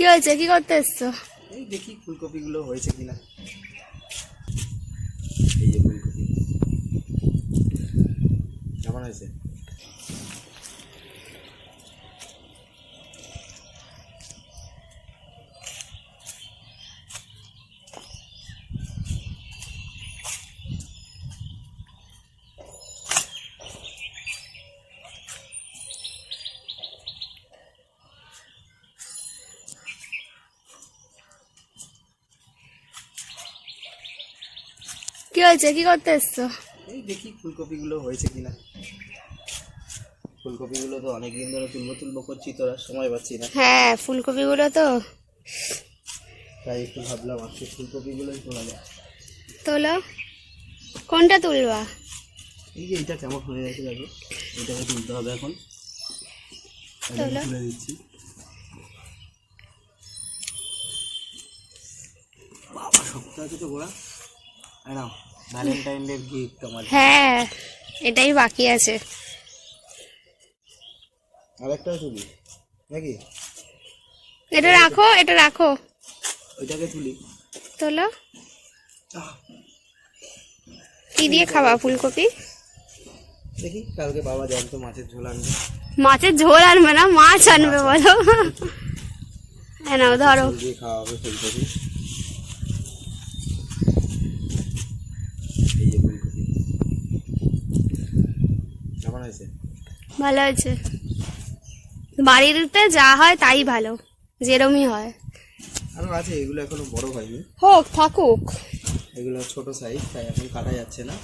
কি হয়েছে? কি করতে এসছো? এই দেখি ফুলকপিগুলো হয়েছে কিনা। এই যে ফুলকপি। কেমন হয়েছে? কি হয়েছে? কি করতে এসছো? এই দেখি ফুলকপিগুলো হয়েছে কিনা। ফুলকপিগুলো তো অনেকদিন ধরে তুলবো তুলবো করছি তোরা সময় পাচ্ছি না। হ্যাঁ ফুলকপি ফুলকপিগুলো তো। তাই একটু ভাবলাম আজকে ফুলকপিগুলোই তোলা যায় তোলো। কোনটা তুলবা? এই যে এইটা কেমন হয়ে গেছে দেখো। এটাকে তুলতে হবে এখন। তোলো। দিচ্ছি। বাবা শক্ত আছে তো গোড়া। এই নাও। ভ্যালেন্টাইন ডে গিফট আমার হ্যাঁ এটাই বাকি আছে। আরেকটাও তুলি নাকি? এটা রাখো এটা রাখো। ওইটাকে তুলি। তোলো। কি দিয়ে খাবা ফুলকপি? দেখি কালকে বাবা জ্যান্ত মাছের ঝোল আনবে। মাছের ঝোল আনবে না মাছ আনবে বলো। হ্যাঁ নাও ধরো। খাওয়া ফুলকপি এই যে ফুলকপি কেমন হয়েছে? ভালো হয়েছে। বাড়িতে যা হয় তাই ভালো যেরমই হয়। আরও আছে এগুলো এখনও বড় হয়নি। হোক থাকুক। এগুলো ছোট সাইজ তাই এখন কাটা যাচ্ছে না।